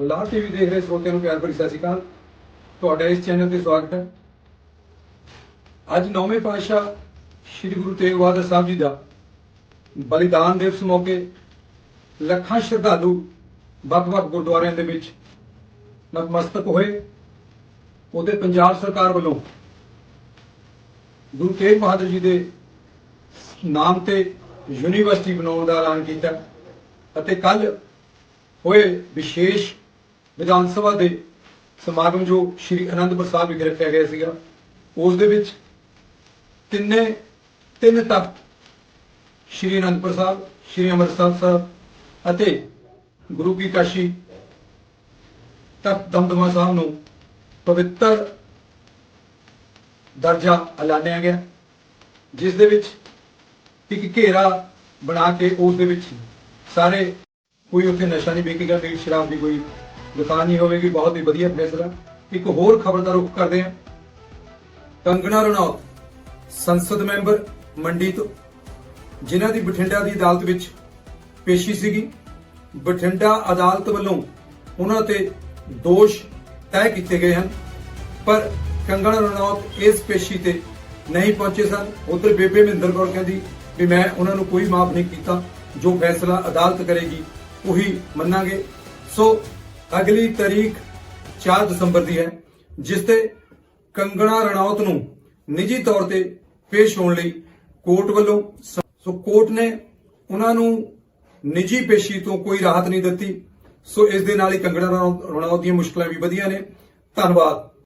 ਲਾਲ TV ਦੇਖ ਰਹੇ ਸਰੋਤਿਆਂ ਨੂੰ ਪਿਆਰ ਭਰੀ ਸਤਿ ਸ਼੍ਰੀ ਅਕਾਲ। ਤੁਹਾਡਾ ਇਸ ਚੈਨਲ ਤੇ ਸਵਾਗਤ ਹੈ। ਅੱਜ ਨੌਵੇਂ ਪਾਤਸ਼ਾਹ ਸ੍ਰੀ ਗੁਰੂ ਤੇਗ ਬਹਾਦਰ ਸਾਹਿਬ ਜੀ ਦਾ ਬਲੀਦਾਨ ਦਿਵਸ ਮੌਕੇ ਲੱਖਾਂ ਸ਼ਰਧਾਲੂ ਵੱਖ-ਵੱਖ ਗੁਰਦੁਆਰਿਆਂ ਦੇ ਵਿੱਚ ਨਤਮਸਤਕ ਹੋਏ। ਉਹਦੇ ਪੰਜਾਬ ਸਰਕਾਰ ਵੱਲੋਂ ਗੁਰੂ ਤੇਗ ਬਹਾਦਰ ਜੀ ਦੇ ਨਾਮ ਤੇ ਯੂਨੀਵਰਸਿਟੀ ਬਣਾਉਣ ਦਾ ਐਲਾਨ ਕੀਤਾ ਅਤੇ ਕੱਲ ਹੋਏ ਵਿਸ਼ੇਸ਼ ਵਿਧਾਨ ਸਭਾ ਦੇ ਸਮਾਗਮ ਜੋ ਸ਼੍ਰੀ ਅਨੰਦਪੁਰ ਸਾਹਿਬ ਵਿਖੇ ਰੱਖਿਆ ਗਿਆ ਸੀਗਾ, ਉਸ ਦੇ ਵਿੱਚ ਤਿੰਨੇ, ਤਿੰਨ ਤਖਤ ਸ਼੍ਰੀ ਅਨੰਦਪੁਰ ਸਾਹਿਬ, ਸ਼੍ਰੀ ਅੰਮ੍ਰਿਤਸਰ ਸਾਹਿਬ ਅਤੇ ਗੁਰੂ ਕੀ ਕਾਸ਼ੀ ਤਖਤ ਦਮਦਮਾ ਸਾਹਿਬ ਨੂੰ ਪਵਿੱਤਰ ਦਰਜਾ ਐਲਾਨਿਆ ਗਿਆ, ਜਿਸ ਦੇ ਵਿੱਚ ਇੱਕ ਘੇਰਾ ਬਣਾ ਕੇ ਉਸ ਦੇ ਵਿੱਚ ਸਾਰੇ ਕੋਈ ਉੱਥੇ ਨਸ਼ਾ ਨਹੀਂ ਵੇਚੇਗਾ ਕੋਈ ਸ਼ਰਾਬ ਦੀ ਕੋਈ ਦੁਕਾਨ ਨਹੀਂ ਹੋਵੇਗੀ, ਬਹੁਤ ਹੀ ਵਧੀਆ ਫੈਸਲਾ ਇੱਕ ਹੋਰ ਖਬਰ ਦਾ ਰੁਖ ਕਰਦੇ ਹਾਂ। ਕੰਗਣਾ ਰਣੌਤ, ਸੰਸਦ ਮੈਂਬਰ ਮੰਡੀ ਤੋਂ। ਜਿਨ੍ਹਾਂ ਦੀ ਬਠਿੰਡਾ ਦੀ ਅਦਾਲਤ ਵਿੱਚ ਪੇਸ਼ੀ ਸੀਗੀ। ਬਠਿੰਡਾ ਅਦਾਲਤ ਵੱਲੋਂ ਉਹਨਾਂ ਤੇ ਦੋਸ਼ ਤੈਅ ਕੀਤੇ ਗਏ ਹਨ। ਪਰ ਕੰਗਣਾ ਰਣੌਤ ਇਸ ਪੇਸ਼ੀ ਤੇ ਨਹੀਂ ਪਹੁੰਚੇ ਸਨ। ਉਧਰ ਬੇਬੇ ਮਹਿੰਦਰ ਕੌਰ ਕਹਿੰਦੀ ਵੀ ਮੈਂ ਉਹਨਾਂ ਨੂੰ ਕੋਈ ਮਾਫ ਨਹੀਂ ਕੀਤਾ। ਜੋ ਫੈਸਲਾ ਅਦਾਲਤ ਕਰੇਗੀ, ਉਹੀ ਮੰਨਾਂਗੇ। ਸੋ ਅਗਲੀ ਤਾਰੀਖ 4 ਦਸੰਬਰ ਦੀ ਹੈ, ਜਿਸ ਤੇ ਕੰਗਣਾ ਰਣੌਤ ਨੂੰ ਨਿੱਜੀ ਤੌਰ ਤੇ ਪੇਸ਼ ਹੋਣ ਲਈ ਕੋਰਟ ਵੱਲੋਂ ਸੋ ਕੋਰਟ ਨੇ ਉਹਨਾਂ ਨੂੰ ਨਿੱਜੀ ਪੇਸ਼ੀ ਤੋਂ ਕੋਈ ਰਾਹਤ ਨਹੀਂ ਦਿੱਤੀ। ਸੋ ਇਸ ਦੇ ਨਾਲ ਹੀ ਕੰਗਣਾ ਰਣੌਤ ਦੀਆਂ ਮੁਸ਼ਕਲਾਂ ਵੀ ਵਧੀਆਂ ਨੇ। ਧੰਨਵਾਦ।